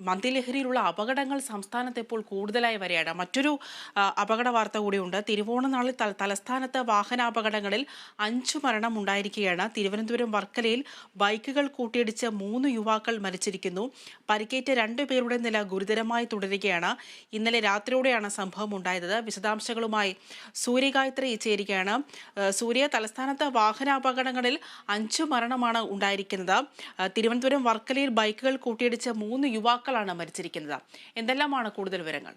മദ്യലഹരിയിലുള്ള അപകടങ്ങൾ സംസ്ഥാനത്ത് ഇപ്പോൾ കൂടുതലായി വരികയാണ് മറ്റൊരു അപകട വാർത്ത കൂടിയുണ്ട്. തിരുവോണനാളിൽ തല- തലസ്ഥാനത്ത് വാഹനാപകടങ്ങളിൽ അഞ്ചു മരണം ഉണ്ടായിരിക്കുകയാണ്. തിരുവനന്തപുരം വർക്കലയിൽ ബൈക്കുകൾ കൂട്ടിയിടിച്ച് മൂന്ന് യുവാക്കൾ മരിച്ചിരിക്കുന്നു. പരിക്കേറ്റ രണ്ടു പേരുടെ നില ഗുരുതരമായി തുടരുകയാണ്. ഇന്നലെ രാത്രിയോടെയാണ് സംഭവം ഉണ്ടായത്. വിശദാംശങ്ങളുമായി സൂര്യഗായത്രി ചേരുകയാണ്. സൂര്യ തലസ്ഥാനത്ത് വാഹനാപകടങ്ങളിൽ അഞ്ചു മരണമാണ് ഉണ്ടായിരിക്കുന്നത്. തിരുവനന്തപുരം വർക്കലയിൽ ബൈക്കുകൾ കൂട്ടിയിടിച്ച് മൂന്ന് യുവാക്കളാണ് മരിച്ചിരിക്കുന്നത്. എന്തെല്ലാമാണ് കൂടുതൽ വിവരങ്ങൾ?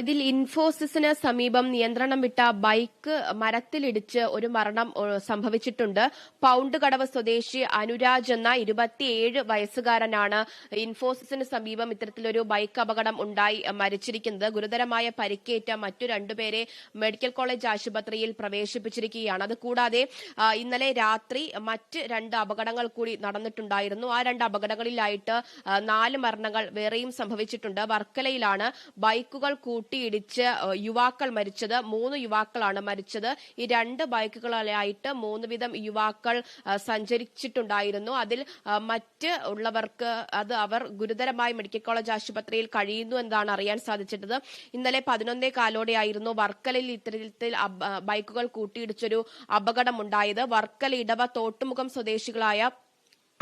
ഇതിൽ ഇൻഫോസിസിന് സമീപം നിയന്ത്രണം വിട്ട ബൈക്ക് മരത്തിലിടിച്ച് ഒരു മരണം സംഭവിച്ചിട്ടുണ്ട്. പൗണ്ട് കടവ് സ്വദേശി അനുരാജ് എന്ന ഇരുപത്തിയേഴ് വയസ്സുകാരനാണ് ഇൻഫോസിസിന് സമീപം ഇത്തരത്തിലൊരു ബൈക്ക് അപകടം ഉണ്ടായി മരിച്ചിരിക്കുന്നത്. ഗുരുതരമായ പരിക്കേറ്റ മറ്റു രണ്ടുപേരെ മെഡിക്കൽ കോളേജ് ആശുപത്രിയിൽ പ്രവേശിപ്പിച്ചിരിക്കുകയാണ്. അതുകൂടാതെ ഇന്നലെ രാത്രി മറ്റ് രണ്ട് അപകടങ്ങൾ കൂടി നടന്നിട്ടുണ്ടായിരുന്നു. ആ രണ്ട് അപകടങ്ങളിലായിട്ട് നാല് മരണങ്ങൾ വേറെയും സംഭവിച്ചിട്ടുണ്ട്. വർക്കലയിലാണ് ബൈക്കുകൾ കൂട്ടിയിടിച്ച് യുവാക്കൾ മരിച്ചത് മൂന്ന് യുവാക്കളാണ് മരിച്ചത്. ഈ രണ്ട് ബൈക്കുകളിലായിട്ട് മൂന്ന് വിധം യുവാക്കൾ സഞ്ചരിച്ചിട്ടുണ്ടായിരുന്നു. അതിൽ മറ്റ് ഉള്ളവർക്ക് അത് അവർ ഗുരുതരമായി മെഡിക്കൽ കോളേജ് ആശുപത്രിയിൽ കഴിയുന്നു എന്നാണ് അറിയാൻ സാധിച്ചിട്ടത്. ഇന്നലെ പതിനൊന്നേ കാലോടെയായിരുന്നു വർക്കലയിൽ ഇത്തരത്തിൽ ബൈക്കുകൾ കൂട്ടിയിടിച്ചൊരു അപകടമുണ്ടായത്. വർക്കല ഇടവ തോട്ടുമുഖം സ്വദേശികളായ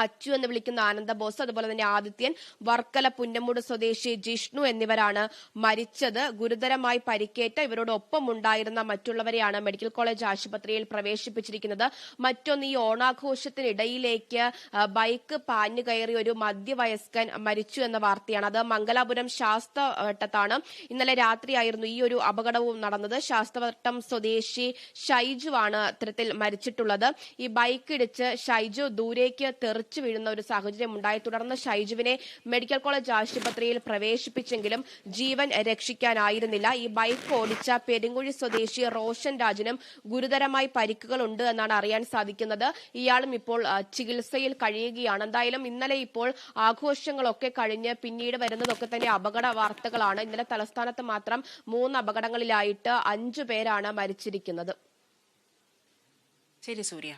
അച്ചു എന്ന് വിളിക്കുന്ന ആനന്ദബോസ് അതുപോലെ തന്നെ ആദിത്യൻ വർക്കല പുന്നമൂട് സ്വദേശി ജിഷ്ണു എന്നിവരാണ് മരിച്ചത്. ഗുരുതരമായി പരിക്കേറ്റ ഇവരോടൊപ്പം ഉണ്ടായിരുന്ന മറ്റുള്ളവരെയാണ് മെഡിക്കൽ കോളേജ് ആശുപത്രിയിൽ പ്രവേശിപ്പിച്ചിരിക്കുന്നത്. മറ്റൊന്ന് ഈ ഓണാഘോഷത്തിനിടയിലേക്ക് ബൈക്ക് പാഞ്ഞു കയറി ഒരു മധ്യവയസ്കൻ മരിച്ചു എന്ന വാർത്തയാണ്. അത് മംഗലാപുരം ശാസ്തവട്ടത്താണ്. ഇന്നലെ രാത്രിയായിരുന്നു ഈ ഒരു അപകടവും നടന്നത്. ശാസ്തവട്ടം സ്വദേശി ഷൈജു ആണ് ഇത്തരത്തിൽ മരിച്ചിട്ടുള്ളത്. ഈ ബൈക്ക് ഇടിച്ച് ഷൈജു ദൂരേക്ക് തെറിച്ചു വീഴുന്ന ഒരു സാഹചര്യം ഉണ്ടായി. തുടർന്ന് ഷൈജുവിനെ മെഡിക്കൽ കോളേജ് ആശുപത്രിയിൽ പ്രവേശിപ്പിച്ചെങ്കിലും ജീവൻ രക്ഷിക്കാനായിരുന്നില്ല. ഈ ബൈക്ക് ഓടിച്ച പെരുങ്കുഴി സ്വദേശി റോഷൻ രാജിനും ഗുരുതരമായി പരിക്കുകളുണ്ട് എന്നാണ് അറിയാൻ സാധിക്കുന്നത്. ഇയാളും ഇപ്പോൾ ചികിത്സയിൽ കഴിയുകയാണ്. എന്തായാലും ഇന്നലെ ഇപ്പോൾ ആഘോഷങ്ങളൊക്കെ കഴിഞ്ഞ് പിന്നീട് വരുന്നതൊക്കെ തന്നെ അപകട വാർത്തകളാണ്. ഇന്നലെ തലസ്ഥാനത്ത് മാത്രം മൂന്ന് അപകടങ്ങളിലായിട്ട് അഞ്ചു പേരാണ് മരിച്ചിരിക്കുന്നത്. ശരി സൂര്യ.